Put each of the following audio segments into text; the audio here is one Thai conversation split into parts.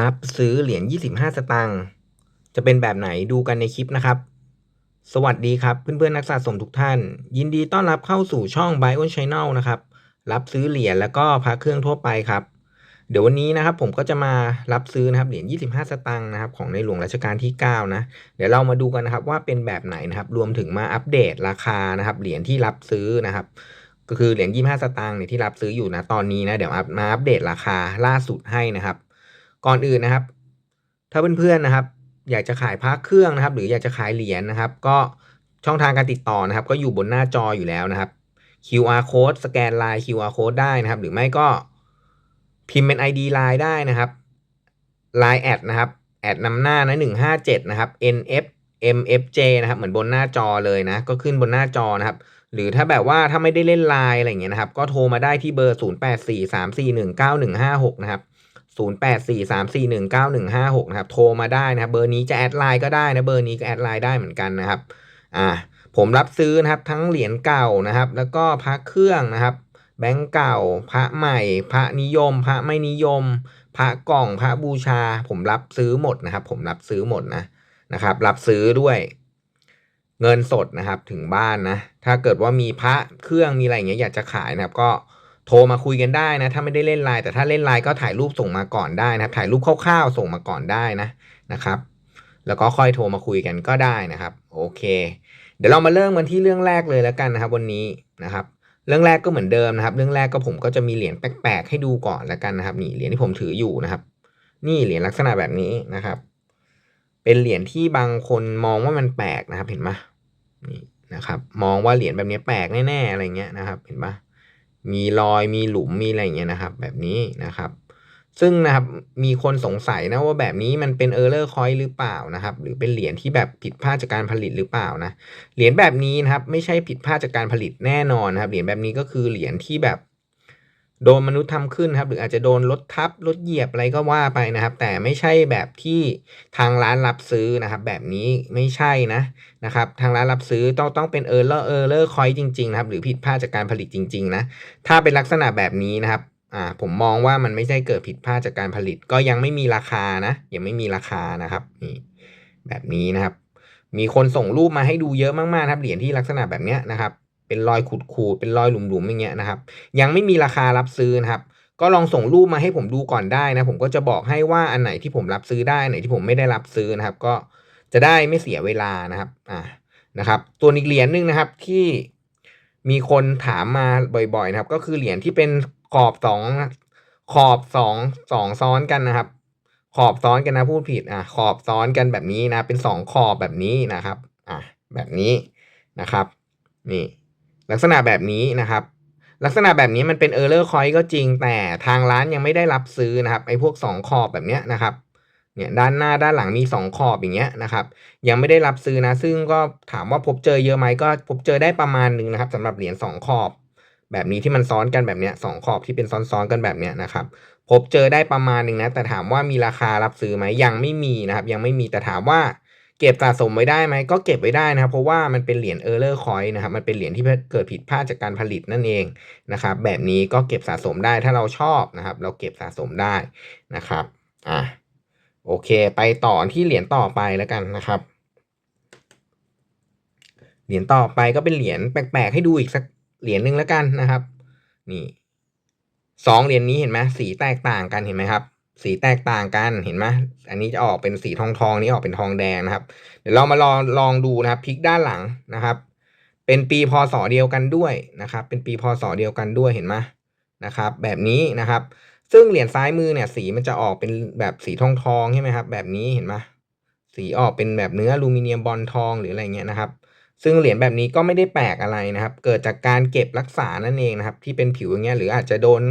รับซื้อเหรียญ 25 สตางค์ จะเป็นแบบไหนดูกันในคลิปนะครับ สวัสดีครับเพื่อนๆนักสะสมทุกท่าน ยินดีต้อนรับเข้าสู่ช่อง Buy on Channel นะครับ รับซื้อเหรียญแล้วก็พระเครื่องทั่วไปครับ เดี๋ยววันนี้นะครับผมก็จะมารับซื้อนะครับเหรียญ 25 สตางค์นะครับของในหลวงรัชกาลที่ 9 นะ เดี๋ยวเรามาดูกันนะครับว่าเป็นแบบไหนนะครับ รวมถึงมาอัปเดตราคานะครับเหรียญที่รับซื้อนะครับก็คือเหรียญ25 สตางค์เนี่ยที่รับซื้ออยู่นะตอนนี้นะเดี๋ยวมาอัปเดตราคาล่าสุดให้นะครับ ก่อนอื่นนะครับ ถ้าเพื่อนๆนะครับ อยากจะขายพระเครื่องนะครับ หรืออยากจะขายเหรียญนะครับ ก็ช่องทางการติดต่อนะครับ ก็อยู่บนหน้าจออยู่แล้วนะครับ QR code สแกนไลน์ QR code ได้นะครับ หรือไม่ก็พิมพ์เป็น ID ไลน์ได้นะครับ Line แอดนะครับแอดนำหน้านะ157 นะครับ NF MFJ นะครับ เหมือนบนหน้าจอเลยนะ ก็ขึ้นบนหน้าจอนะครับ หรือถ้าแบบว่าถ้าไม่ได้เล่นไลน์อะไรเงี้ยนะครับ ก็โทรมาได้ที่เบอร์ 0843419156 นะครับ 0843419156 นะครับ โทรมาได้นะครับ เบอร์นี้จะแอดไลน์ก็ได้นะ เบอร์นี้ก็แอดไลน์ได้เหมือนกันนะครับ อ่า ผมรับซื้อนะครับ ทั้งเหรียญเก่านะครับ แล้วก็พระเครื่องนะครับ แบงก์เก่า พระใหม่ พระนิยม พระไม่นิยม พระกล่อง พระบูชา ผมรับซื้อหมดนะครับ ผมรับซื้อหมดนะ นะครับ รับซื้อด้วย เงินสดนะครับ ถึงบ้านนะ ถ้าเกิดว่ามีพระเครื่องมีอะไรอย่างเงี้ยอยากจะขายนะครับ ก็ โทรมาคุยกันได้นะ ถ้าไม่ได้เล่นไลน์แต่ถ้าเล่นไลน์ก็ถ่ายรูปส่งมาก่อนได้นะครับถ่ายรูปคร่าวๆส่งมาก่อนได้นะนะครับ แล้วก็ค่อยโทรมาคุยกันก็ได้นะครับ โอเค เดี๋ยวเรามาเริ่มกันที่เรื่องแรกเลยแล้วกันนะครับ วันนี้นะครับ เรื่องแรกก็เหมือนเดิมนะครับ เรื่องแรกก็ผมก็จะมีเหรียญแปลกๆให้ดูก่อนแล้วกันนะครับ นี่เหรียญที่ผมถืออยู่นะครับ นี่เหรียญลักษณะแบบนี้นะครับ เป็นเหรียญที่บางคนมองว่ามันแปลกนะครับ เห็นไหมนี่นะครับ มองว่าเหรียญแบบนี้แปลกแน่ๆอะไรเงี้ยนะครับ เห็นปะ มีรอยมีหลุมมีอะไรอย่างเงี้ยนะครับ แบบนี้นะครับ ซึ่งนะครับมีคนสงสัยนะว่าแบบนี้มันเป็นเออร์เลอร์คอยหรือเปล่านะครับ หรือเป็นเหรียญที่แบบผิดพลาดจากการผลิตหรือเปล่านะเหรียญแบบนี้นะครับ ไม่ใช่ผิดพลาดจากการผลิตแน่นอนนะครับเหรียญแบบนี้ก็คือเหรียญที่แบบ โดนมนุษย์ทำขึ้นครับ หรืออาจจะโดนรถทับรถเหยียบอะไรก็ว่าไปนะครับ แต่ไม่ใช่แบบที่ทางร้านรับซื้อนะครับ แบบนี้ไม่ใช่นะนะครับ ทางร้านรับซื้อต้องต้องเป็นเออร์เลอร์เออร์เลอร์คอยจริงๆนะครับ หรือผิดพลาดจากการผลิตจริง ๆ นะ ถ้าเป็นลักษณะแบบนี้นะครับอ่าผมมองว่ามันไม่ใช่เกิดผิดพลาดจากการผลิต ก็ยังไม่มีราคานะยังไม่มีราคานะครับนี่แบบนี้นะครับ มีคนส่งรูปมาให้ดูเยอะมากๆครับเหรียญที่ลักษณะแบบเนี้ยนะครับ เป็นรอยขูดขูดเป็นรอยหลุมๆอย่างเงี้ยนะครับ ยังไม่มีราคารับซื้อนะครับ ก็ลองส่งรูปมาให้ผมดูก่อนได้นะ ผมก็จะบอกให้ว่าอันไหนที่ผมรับซื้อได้อันไหนที่ผมไม่ได้รับซื้อนะครับ ก็จะได้ไม่เสียเวลานะครับ อ่านะครับ ตัวอีกเหรียญหนึ่งนะครับที่มีคนถามมาบ่อยๆนะครับ ก็คือเหรียญที่เป็นขอบสองขอบสองสองซ้อนกันนะครับ ขอบซ้อนกันนะพูดผิดอะขอบซ้อนกันแบบนี้นะ เป็นสองขอบแบบนี้นะครับ อะแบบนี้นะครับ นี่ ลักษณะแบบนี้นะครับ ลักษณะแบบนี้มันเป็นเออร์เลอร์คอยก็จริงแต่ทางร้านยังไม่ได้รับซื้อนะครับไอ้พวกสองขอบแบบเนี้ยนะครับเนี่ยด้านหน้าด้านหลังมีสองขอบอย่างเงี้ยนะครับ ยังไม่ได้รับซื้อนะ ซึ่งก็ถามว่าพบเจอเยอะไหมก็พบเจอได้ประมาณนึงนะครับสำหรับเหรียญสองขอบ แบบนี้ที่มันซ้อนกันแบบเนี้ยสองขอบที่เป็นซ้อนๆกันแบบเนี้ยนะครับพบเจอได้ประมาณหนึ่งนะแต่ถามว่ามีราคารับซื้อไหมยังไม่มีนะครับ ยังไม่มีแต่ถามว่า เก็บสะสมไว้ได้ไหมก็เก็บไว้ได้นะครับ เพราะว่ามันเป็นเหรียญเออร์เลอร์คอยนะครับมันเป็นเหรียญที่เกิดผิดพลาดจากการผลิตนั่นเองนะครับ แบบนี้ก็เก็บสะสมได้ถ้าเราชอบนะครับ เราเก็บสะสมได้นะครับอะโอเค ไปต่อที่เหรียญต่อไปแล้วกันนะครับเหรียญต่อไปก็เป็นเหรียญแปลกๆให้ดูอีกสักเหรียญหนึ่งแล้วกันนะครับ นี่สองเหรียญนี้เห็นไหมสีแตกต่างกันเห็นไหมครับ สีแตกต่างกันเห็นไหมอันนี้จะออกเป็นสีทองทองนี้ออกเป็นทองแดงนะครับ เดี๋ยวเรามาลองลองดูนะครับพลิกด้านหลังนะครับ เป็นปีพศเดียวกันด้วยนะครับ เป็นปีพศเดียวกันด้วยเห็นไหมนะครับ แบบนี้นะครับ ซึ่งเหรียญซ้ายมือเนี่ย สีมันจะออกเป็นแบบสีทองทองใช่ไหมครับ แบบนี้เห็นไหมสีออกเป็นแบบเนื้ออลูมิเนียมบอลทองหรืออะไรเงี้ยนะครับ ซึ่งเหรียญแบบนี้ก็ไม่ได้แปลกอะไรนะครับ เกิดจากการเก็บรักษานั่นเองนะครับ ที่เป็นผิวอย่างเงี้ยหรืออาจจะโดน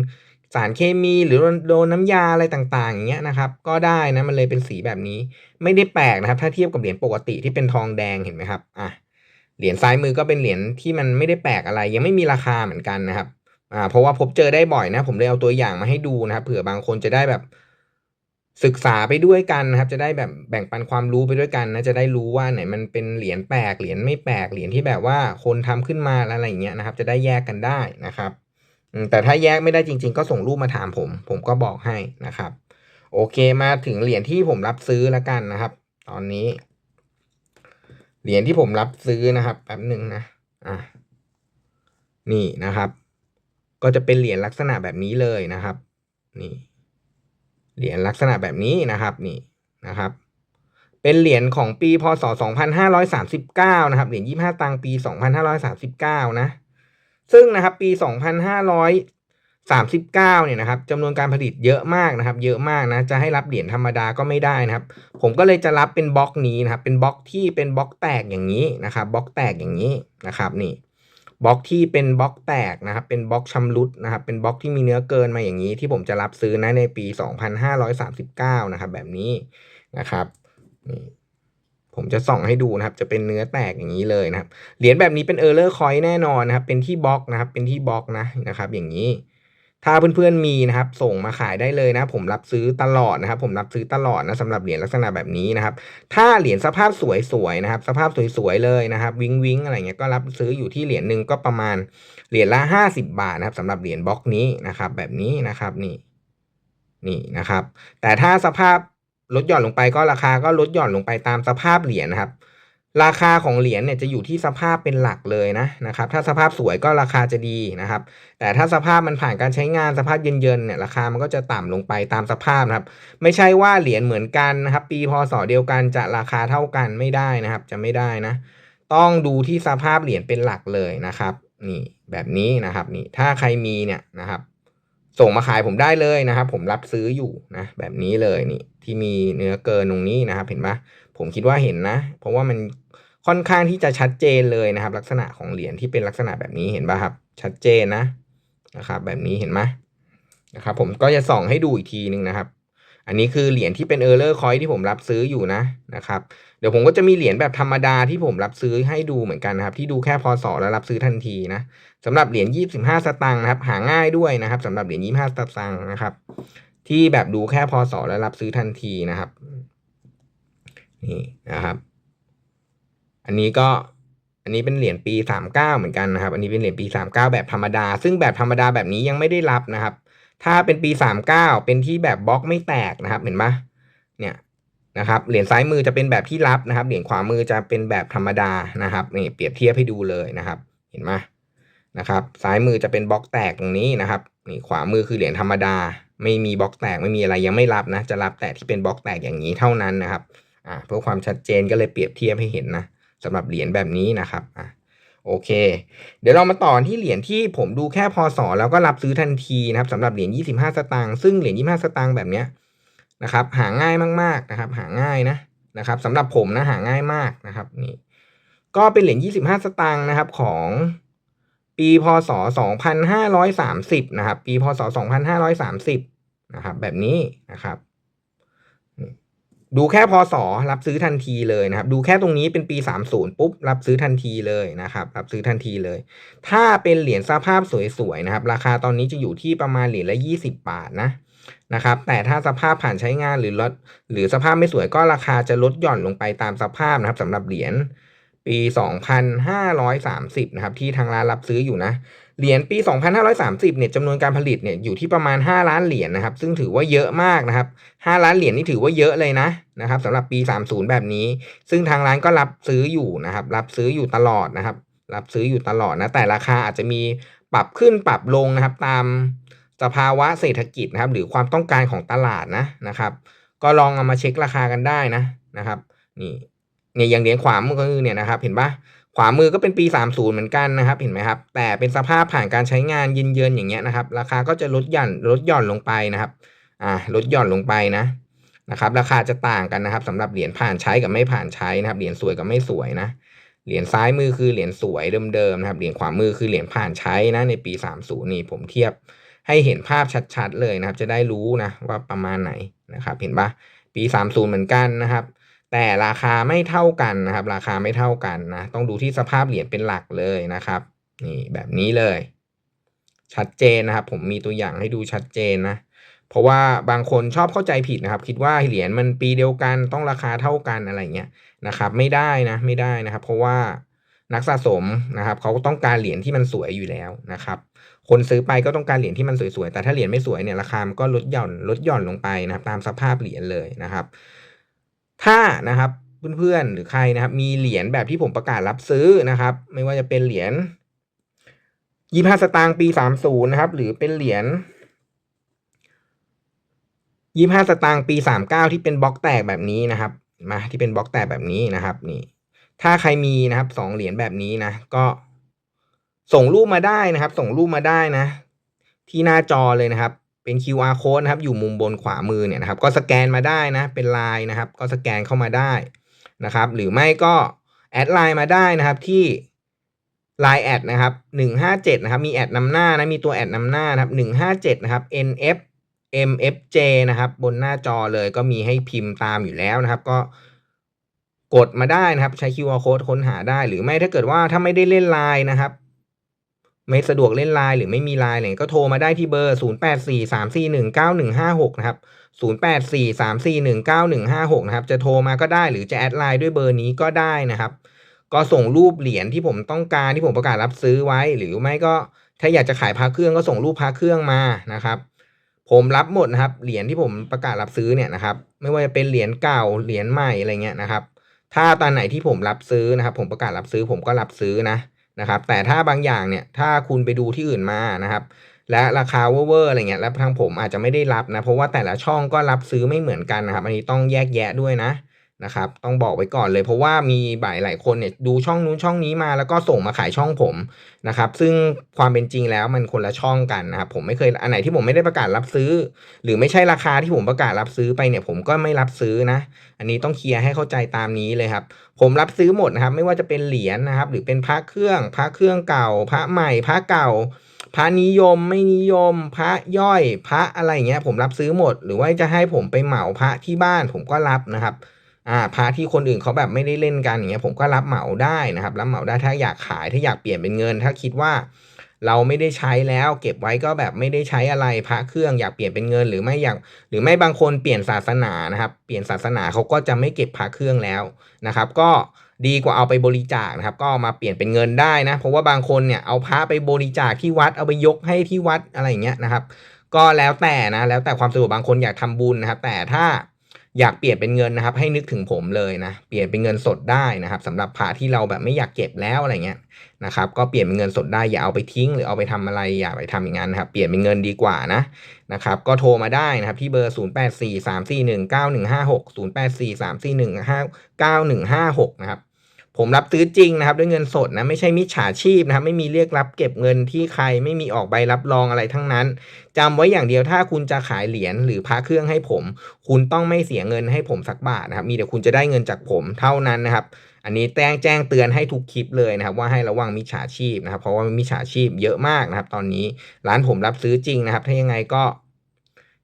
สารเคมีหรือโดนน้ำยาอะไรต่างๆ อย่างเงี้ยนะครับ ก็ได้นะมันเลยเป็นสีแบบนี้ ไม่ได้แปลกนะครับ ถ้าเทียบกับเหรียญปกติที่เป็นทองแดงเห็นไหมครับอะเหรียญซ้ายมือก็เป็นเหรียญที่มันไม่ได้แปลกอะไร ยังไม่มีราคาเหมือนกันนะครับอ่าเพราะว่าพบเจอได้บ่อยนะ ผมเลยเอาตัวอย่างมาให้ดูนะครับเผื่อบางคนจะได้แบบศึกษาไปด้วยกันนะครับ จะได้แบบแบ่งปันความรู้ไปด้วยกันนะจะได้รู้ว่าไหนมันเป็นเหรียญแปลกเหรียญไม่แปลกเหรียญที่แบบว่าคนทำขึ้นมาอะไรอย่างเงี้ยนะครับ จะได้แยกกันได้นะครับ แต่ถ้าแยกไม่ได้จริง ๆ ก็ส่งรูปมาถามผม ผมก็บอกให้นะครับ โอเคมาถึงเหรียญที่ผมรับซื้อแล้วกันนะครับ ตอนนี้ เหรียญที่ผมรับซื้อนะครับแป๊บหนึ่งนะอะนี่นะครับ ก็จะเป็นเหรียญลักษณะแบบนี้เลยนะครับ นี่เหรียญลักษณะแบบนี้นะครับ นี่นะครับเป็นเหรียญของปีพศ 2539 นะครับ เหรียญ25 ตังค์ปี 2539 นะ ซึ่งนะครับปี 2539 เนี่ยนะครับจำนวนการผลิตเยอะมากนะครับ เยอะมากนะจะให้รับเหรียญธรรมดาก็ไม่ได้นะครับ ผมก็เลยจะรับเป็นบล็อกนี้นะครับ เป็นบล็อกที่เป็นบล็อกแตกอย่างนี้นะครับบล็อกแตกอย่างนี้นะครับนี่บล็อกที่เป็นบล็อกแตกนะครับ เป็นบล็อกชำรุดนะครับ เป็นบล็อกที่มีเนื้อเกินมาอย่างนี้ ที่ผมจะรับซื้อนะในปี 2539 นะครับ แบบนี้นะครับนี่ ผมจะส่องให้ดูนะครับ จะเป็นเนื้อแตกอย่างนี้เลยนะครับ เหรียญแบบนี้เป็นเออร์เลอร์คอยแน่นอนนะครับ เป็นที่บล็อกนะครับ เป็นที่บล็อกนะนะครับ อย่างนี้ ถ้าเพื่อนๆมีนะครับ ส่งมาขายได้เลยนะ ผมรับซื้อตลอดนะครับ ผมรับซื้อตลอดนะสำหรับเหรียญลักษณะแบบนี้นะครับ ถ้าเหรียญสภาพสวยๆนะครับ สภาพสวยๆเลยนะครับ วิงวิงอะไรเงี้ยก็รับซื้ออยู่ที่เหรียญหนึ่งก็ประมาณเหรียญละห้าสิบาทนะครับสำหรับเหรียญบล็อกนี้นะครับ แบบนี้นะครับนี่นี่นะครับ แต่ถ้าสภาพ ลดหย่อนลงไปก็ราคาก็ลดหย่อนลงไปตามสภาพเหรียญนะครับ ราคาของเหรียญเนี่ยจะอยู่ที่สภาพเป็นหลักเลยนะนะครับ ถ้าสภาพสวยก็ราคาจะดีนะครับ แต่ถ้าสภาพมันผ่านการใช้งานสภาพเย็นๆเนี่ยราคามันก็จะต่ำลงไปตามสภาพนะครับ ไม่ใช่ว่าเหรียญเหมือนกันนะครับ ปีพศเดียวกันจะราคาเท่ากันไม่ได้นะครับ จะไม่ได้นะ ต้องดูที่สภาพเหรียญเป็นหลักเลยนะครับ นี่แบบนี้นะครับนี่ถ้าใครมีเนี่ยนะครับ ส่งมาขายผมได้เลยนะครับ ผมรับซื้ออยู่นะแบบนี้เลยนี่ที่มีเนื้อเกินตรงนี้นะครับ เห็นปะผมคิดว่าเห็นนะ เพราะว่ามันค่อนข้างที่จะชัดเจนเลยนะครับ ลักษณะของเหรียญที่เป็นลักษณะแบบนี้เห็นปะครับ ชัดเจนนะนะครับ แบบนี้เห็นไหมนะครับ ผมก็จะส่องให้ดูอีกทีหนึ่งนะครับ อันนี้คือเหรียญที่เป็นเออร์เลอร์คอยที่ผมรับซื้ออยู่นะนะครับเดี๋ยวผมก็จะมีเหรียญแบบธรรมดาที่ผมรับซื้อให้ดูเหมือนกันนะครับ ที่ดูแค่พศแล้วรับซื้อทันทีนะสำหรับเหรียญยี่สิบห้าสตางค์นะครับ หาง่ายด้วยนะครับสำหรับเหรียญยี่ห้าสตางค์นะครับ ที่แบบดูแค่พศแล้วรับซื้อทันทีนะครับนี่นะครับ อันนี้ก็อันนี้เป็นเหรียญปีสามเก้าเหมือนกันนะครับ อันนี้เป็นเหรียญปีสามเก้าแบบธรรมดา ซึ่งแบบธรรมดาแบบนี้ยังไม่ได้รับนะครับ ถ้าเป็นปีสามเก้าเป็นที่แบบบล็อกไม่แตกนะครับ เห็นปะเนี่ยนะครับเหรียญซ้ายมือจะเป็นแบบที่รับนะครับ เหรียญขวามือจะเป็นแบบธรรมดานะครับนี่เปรียบเทียบให้ดูเลยนะครับ เห็นไหมนะครับซ้ายมือจะเป็นบล็อกแตกตรงนี้นะครับนี่ขวามือคือเหรียญธรรมดา ไม่มีบล็อกแตกไม่มีอะไรยังไม่รับนะ จะรับแต่ที่เป็นบล็อกแตกอย่างนี้เท่านั้นนะครับอ่าเพื่อความชัดเจนก็เลยเปรียบเทียบให้เห็นนะสำหรับเหรียญแบบนี้นะครับอะ โอเค เดี๋ยวเรามาต่อที่เหรียญที่ผมดูแค่พศแล้วก็รับซื้อทันทีนะครับสำหรับเหรียญ25 สตางค์ซึ่งเหรียญ25 สตางค์แบบเนี้ยนะครับ หาง่ายมากๆนะครับ หาง่ายนะนะครับสำหรับผมนะหาง่ายมากนะครับนี่ก็เป็นเหรียญ25 สตางค์นะครับของปีพศ 2530 นะครับ ปีพศ 2530 นะครับ แบบนี้นะครับ ดูแค่พศรับซื้อทันทีเลยนะครับ ดูแค่ตรงนี้เป็นปี 30 ปุ๊บ รับซื้อทันทีเลยนะครับ รับซื้อทันทีเลย ถ้าเป็นเหรียญสภาพสวยๆนะครับ ราคาตอนนี้จะอยู่ที่ประมาณเหรียญละ 20 บาทนะนะครับ แต่ถ้าสภาพผ่านใช้งานหรือลดหรือสภาพไม่สวยก็ราคาจะลดหย่อนลงไปตามสภาพนะครับสำหรับเหรียญปี 2530 นะครับ ที่ทางร้านรับซื้ออยู่นะ เหรียญปี 2530 เนี่ยจำนวนการผลิตเนี่ยอยู่ที่ประมาณ 5 ล้านเหรียญนะครับ ซึ่งถือว่าเยอะมากนะครับ 5 ล้านเหรียญนี่ถือว่าเยอะเลยนะนะครับสำหรับปี 30 แบบนี้ ซึ่งทางร้านก็รับซื้ออยู่นะครับ รับซื้ออยู่ตลอดนะครับ รับซื้ออยู่ตลอดนะ แต่ราคาอาจจะมีปรับขึ้นปรับลงนะครับ ตามสภาวะเศรษฐกิจนะครับ หรือความต้องการของตลาดนะนะครับ ก็ลองเอามาเช็คราคากันได้นะนะครับ นี่เนี่ยอย่างเหรียญขวามือเนี่ยนะครับ เห็นปะ ขวามือก็เป็นปี 30 เหมือนกันนะครับ เห็นไหมครับ แต่เป็นสภาพผ่านการใช้งานเย็นๆอย่างเงี้ยนะครับ ราคาก็จะลดหย่อนลดหย่อนลงไปนะครับ อ่า ลดหย่อนลงไปนะนะครับ ราคาจะต่างกันนะครับสำหรับเหรียญผ่านใช้กับไม่ผ่านใช้นะครับ เหรียญสวยกับไม่สวยนะ เหรียญซ้ายมือคือเหรียญสวยเดิมๆนะครับ เหรียญขวามือคือเหรียญผ่านใช้นะในปี 30 นี่ผมเทียบให้เห็นภาพชัดๆเลยนะครับ จะได้รู้นะว่าประมาณไหนนะครับ เห็นปะปี 30 เหมือนกันนะครับ แต่ราคาไม่เท่ากันนะครับ ราคาไม่เท่ากันนะ ต้องดูที่สภาพเหรียญเป็นหลักเลยนะครับ นี่แบบนี้เลย ชัดเจนนะครับ ผมมีตัวอย่างให้ดูชัดเจนนะ เพราะว่าบางคนชอบเข้าใจผิดนะครับ คิดว่าเหรียญมันปีเดียวกันต้องราคาเท่ากันอะไรเงี้ยนะครับ ไม่ได้นะไม่ได้นะครับ เพราะว่านักสะสมนะครับเขาก็ต้องการเหรียญที่มันสวยอยู่แล้วนะครับ คนซื้อไปก็ต้องการเหรียญที่มันสวยๆแต่ถ้าเหรียญไม่สวยเนี่ยราคามันก็ลดหย่อนลดหย่อนลงไปนะครับ ตามสภาพเหรียญเลยนะครับ ถ้านะครับเพื่อนๆหรือใครนะครับมีเหรียญแบบที่ผมประกาศรับซื้อนะครับ ไม่ว่าจะเป็นเหรียญยี่ห้าสตางค์ปีสามศูนย์นะครับ หรือเป็นเหรียญยี่ห้าสตางค์ปีสามเก้าที่เป็นบล็อกแตกแบบนี้นะครับ มาที่เป็นบล็อกแตกแบบนี้นะครับ นี่ ถ้าใครมีนะครับสองเหรียญแบบนี้นะ ก็ส่งรูปมาได้นะครับ ส่งรูปมาได้นะ ที่หน้าจอเลยนะครับ เป็น QR code นะครับ อยู่มุมบนขวามือเนี่ยนะครับ ก็สแกนมาได้นะ เป็นไลน์นะครับ ก็สแกนเข้ามาได้นะครับ หรือไม่ก็แอดไลน์มาได้นะครับที่ Line แอดนะครับหนึ่งห้าเจ็ดนะครับ มีแอดนำหน้านะ มีตัวแอดนำหน้านะครับหนึ่งห้าเจ็ดนะครับ NF MFJ นะครับ บนหน้าจอเลยก็มีให้พิมพ์ตามอยู่แล้วนะครับ ก็กดมาได้นะครับ ใช้ QR code ค้นหาได้ หรือไม่ถ้าเกิดว่าถ้าไม่ได้เล่นไลน์นะครับ ไม่สะดวกเล่นไลน์หรือไม่มีไลน์อะไรก็โทรมาได้ที่เบอร์ 0 8 4 3 4 1 9 1 5 6 นะครับ 0 8 4 3 4 1 9 1 5 6 นะครับ จะโทรมาก็ได้หรือจะแอดไลน์ด้วยเบอร์นี้ก็ได้นะครับ ก็ส่งรูปเหรียญที่ผมต้องการที่ผมประกาศรับซื้อไว้ หรือไม่ก็ถ้าอยากจะขายพาเครื่องก็ส่งรูปพาเครื่องมานะครับ ผมรับหมดนะครับเหรียญที่ผมประกาศรับซื้อเนี่ยนะครับ ไม่ว่าจะเป็นเหรียญเก่าเหรียญใหม่อะไรเงี้ยนะครับ ถ้าตอนไหนที่ผมรับซื้อนะครับ ผมประกาศรับซื้อผมก็รับซื้อนะ นะครับแต่ถ้าบางอย่างเนี่ยถ้าคุณไปดูที่อื่นมานะครับและราคาเวอร์อะไรเงี้ยแล้วทางผมอาจจะไม่ได้รับนะเพราะว่าแต่ละช่องก็รับซื้อไม่เหมือนกันนะครับอันนี้ต้องแยกแยะด้วยนะ นะครับต้องบอกไว้ก่อนเลยเพราะว่ามีบ่ายหลายคนเนี่ยดูช่องนู้นช่องนี้มาแล้วก็ส่งมาขายช่องผมนะครับซึ่งความเป็นจริงแล้วมันคนละช่องกันนะครับผมไม่เคยอันไหนที่ผมไม่ได้ประกาศรับซื้อ หรือไม่ใช่ราคาที่ผมประกาศรับซื้อไปเนี่ยผมก็ไม่รับซื้อนะ อันนี้ต้องเคลียร์ให้เข้าใจตามนี้เลยครับผมรับซื้อหมดนะครับไม่ว่าจะเป็นเหรียญนะครับหรือเป็นพระเครื่องพระเครื่องเก่า พระใหม่พระเก่าพระนิยมไม่นิยม พระย่อยพระอะไรเงี้ยผมรับซื้อหมด หรือว่าจะให้ผมไปเหมาพระที่บ้านผมก็รับนะครับ อ่าพระที่คนอื่นเขาแบบไม่ได้เล่นกันอย่างเงี้ยผมก็รับเหมาได้นะครับ รับเหมาได้ถ้าอยากขายถ้าอยากเปลี่ยนเป็นเงิน ถ้าคิดว่าเราไม่ได้ใช้แล้ว เก็บไว้ก็แบบไม่ได้ใช้อะไรพระเครื่องอยากเปลี่ยนเป็นเงิน หรือไม่อยากหรือไม่บางคนเปลี่ยนศาสนานะครับเปลี่ยนศาสนาเขาก็จะไม่เก็บพระเครื่องแล้วนะครับ ก็ดีกว่าเอาไปบริจาคนะครับ ก็มาเปลี่ยนเป็นเงินได้นะ เพราะว่าบางคนเนี่ยเอาพระไปบริจาคที่วัดเอาไปยกให้ที่วัดอะไรอย่างเงี้ยนะครับ ก็แล้วแต่นะแล้วแต่ความสะดวกบางคนอยากทำบุญนะครับ แต่ถ้า อยากเปลี่ยนเป็นเงินนะครับ ให้นึกถึงผมเลยนะ เปลี่ยนเป็นเงินสดได้นะครับสำหรับพระที่เราแบบไม่อยากเก็บแล้วอะไรเงี้ยนะครับ ก็เปลี่ยนเป็นเงินสดได้อย่าเอาไปทิ้ง หรือเอาไปทำอะไรอย่าไปทำอย่างนั้นนะครับ เปลี่ยนเป็นเงินดีกว่านะนะครับ ก็โทรมาได้นะครับที่เบอร์ 0 8 4 3 4 1 9 1 5 6 0 8 4 3 4 1 5 9 1 5 6 นะครับ ผมรับซื้อจริงนะครับ ด้วยเงินสดนะไม่ใช่มิจฉาชีพนะครับ ไม่มีเรียกรับเก็บเงินที่ใครไม่มีออกใบรับรองอะไรทั้งนั้นจำไว้อย่างเดียวถ้าคุณจะขายเหรียญหรือพระเครื่องให้ผม คุณต้องไม่เสียเงินให้ผมสักบาทนะครับ มีแต่คุณจะได้เงินจากผมเท่านั้นนะครับ อันนี้แจ้งแจ้งเตือนให้ทุกคลิปเลยนะครับ ว่าให้ระวังมิจฉาชีพนะครับ เพราะว่ามิจฉาชีพเยอะมากนะครับ ตอนนี้ร้านผมรับซื้อจริงนะครับ ถ้ายังไงก็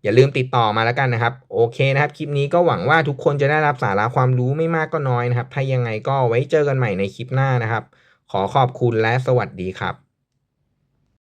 อย่าลืมติดต่อมาแล้วกันนะครับ โอเคนะครับ คลิปนี้ก็หวังว่าทุกคนจะได้รับสาระความรู้ไม่มากก็น้อยนะครับ ถ้ายังไงก็ไว้เจอกันใหม่ในคลิปหน้านะครับ ขอขอบคุณและสวัสดีครับ